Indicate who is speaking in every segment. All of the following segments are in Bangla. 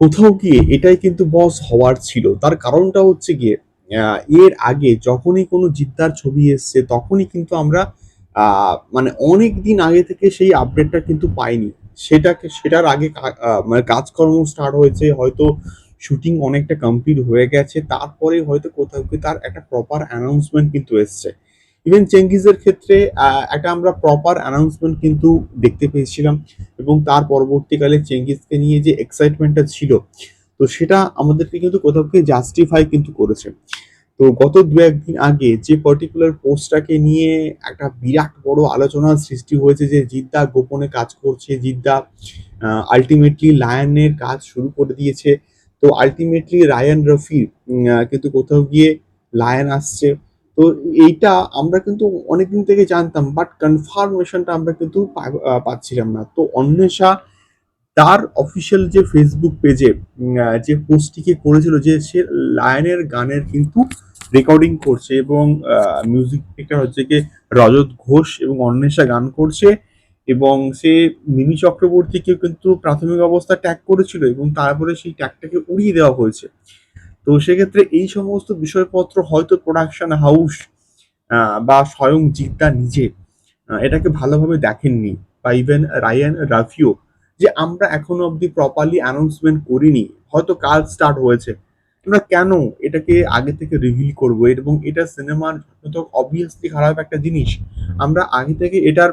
Speaker 1: কোথাও গিয়ে এটাই কিন্তু বস হওয়ার ছিল। তার কারণটা হচ্ছে গিয়ে এর আগে যখনই কোনো জিদ্দার ছবি এসছে, তখনই কিন্তু আমরা মানে অনেক দিন আগে থেকে সেই আপডেটটা কিন্তু পাইনি। সেটাকে, সেটার আগে মানে কাজকর্ম স্টার্ট হয়েছে, হয়তো শুটিং অনেকটা কমপ্লিট হয়ে গেছে, তারপরে হয়তো কোথাও তার একটা প্রপার অ্যানাউন্সমেন্ট কিন্তু এসছে। ইভেন চেঙ্গিজের ক্ষেত্রে একটা আমরা প্রপার অ্যানাউন্সমেন্ট কিন্তু দেখতে পেয়েছিলাম এবং তার পরবর্তীকালে চেঙ্গিজকে নিয়ে যে এক্সাইটমেন্টটা ছিল, তো সেটা আমাদেরকে কিন্তু কোথাও গিয়ে জাস্টিফাই কিন্তু করেছে। তো গত দু একদিন আগে যে পার্টিকুলার পোস্টটাকে নিয়ে একটা বিরাট বড় আলোচনার সৃষ্টি হয়েছে যে জিদ্দা গোপনে কাজ করছে, জিদ্দা আলটিমেটলি লায়নের কাজ শুরু করে দিয়েছে। তো আলটিমেটলি রায়ান রফি কিন্তু কোথাও গিয়ে লায়ন আসছে। তো এইটা আমরা কিন্তু অনেকদিন থেকে জানতাম বাট কনফার্মেশনটা আমরা কিন্তু পাচ্ছিলাম না। তো অন্বেষা তার অফিসিয়াল যে ফেসবুক পেজে যে পোস্টটিকে করেছিল যে সে লায়নের গানের কিন্তু রেকর্ডিং করছে এবং মিউজিক মেকার হচ্ছে কি রজত ঘোষ এবং অন্বেষা গান করছে এবং সে মিমি চক্রবর্তীকে কিন্তু প্রাথমিক অবস্থা ট্যাগ করেছিল এবং তারপরে সেই ট্যাগটাকে উড়িয়ে দেওয়া হয়েছে। তো সেক্ষেত্রে এই সমস্ত বিষয়পত্র হয়তো প্রোডাকশন হাউস বা স্বয়ং জিদ্দা নিজে এটাকে ভালোভাবে দেখেননি, বা ইভেন রায়ান রাফিও, যে আমরা এখনও অবধি প্রপারলি অ্যানাউন্সমেন্ট করিনি, হয়তো কাজ স্টার্ট হয়েছে। আমরা কেন এটাকে আগে থেকে রিভিল করব? এবং এটা সিনেমার অবভিয়াসলি খারাপ একটা জিনিস। আমরা আগে থেকে এটার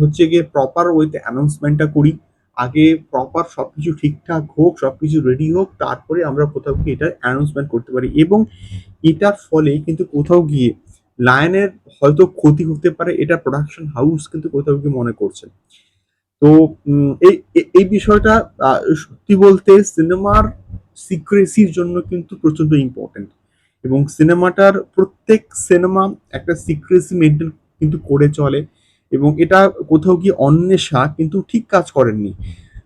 Speaker 1: হচ্ছে গিয়ে প্রপার ওয়েতে অ্যানাউন্সমেন্টটা করি। আগে প্রপার সবকিছু ঠিকঠাক হোক, সবকিছু রেডি হোক, তারপরে আমরা কোথাও গিয়ে এটা অ্যানাউন্সমেন্ট করতে পারি। এবং এটার ফলে কিন্তু কোথাও গিয়ে লায়নের হয়তো ক্ষতি হতে পারে, এটা প্রোডাকশন হাউস কিন্তু কোথাও গিয়ে মনে করছে। তো এই এই- বিষয়টা সত্যি বলতে সিনেমার সিক্রেসির জন্য কিন্তু প্রচণ্ড ইম্পর্টেন্ট এবং সিনেমাটার প্রত্যেক সিনেমা একটা সিক্রেসি মেনটেন কিন্তু করে চলে। এবং এটা কোথাও গিয়ে অন্বেষা কিন্তু ঠিক কাজ করেননি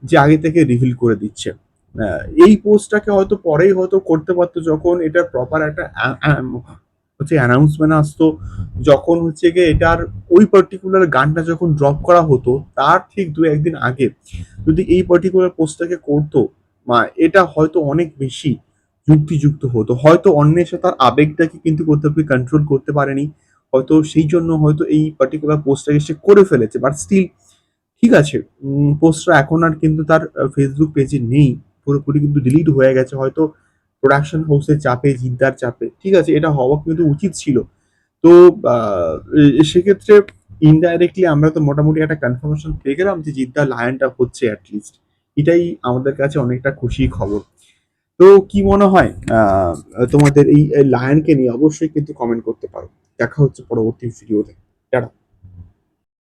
Speaker 1: যে আগে থেকে রিভিল করে দিচ্ছে। এই পোস্টটাকে হয়তো পরেই হয়তো করতে পারতো যখন এটা প্রপার একটা হচ্ছে অ্যানাউন্সমেন্ট আসতো, যখন হচ্ছে গিয়ে এটার ওই পার্টিকুলার গানটা যখন ড্রপ করা হতো, তার ঠিক দু, একদিন আগে যদি এই পার্টিকুলার পোস্টটাকে করতো, মা, এটা হয়তো অনেক বেশি যুক্তিযুক্ত হতো। হয়তো অন্বেষা তার আবেগটাকে কিন্তু কোথাও কন্ট্রোল করতে পারেনি হয়তো সেই জন্য হয়তো এই পার্টিকুলার পোস্টটাকে সে করে ফেলেছে বাট স্টিল ঠিক আছে পোস্টটা এখন আর কিন্তু তার ফেসবুক পেজে নেই, পুরোপুরি কিন্তু ডিলিট হয়ে গেছে, হয়তো প্রোডাকশন হাউসের চাপে জিদ্দার চাপে, ঠিক আছে, এটা হওয়া কিন্তু উচিত ছিল। তো সেক্ষেত্রে ইনডাইরেক্টলি আমরা তো মোটামুটি একটা কনফার্মেশন পেয়ে গেলাম যে জিদ্দা লায়নটা হচ্ছে অ্যাটলিস্ট এটাই আমাদের কাছে অনেকটা খুশি খবর। তো কি মনে হয় তোমাদের এই লায়নকে নিয়ে অবশ্যই কিন্তু কমেন্ট করতে পারো। দেখা হচ্ছে পরবর্তী ভিডিওতে টাটা।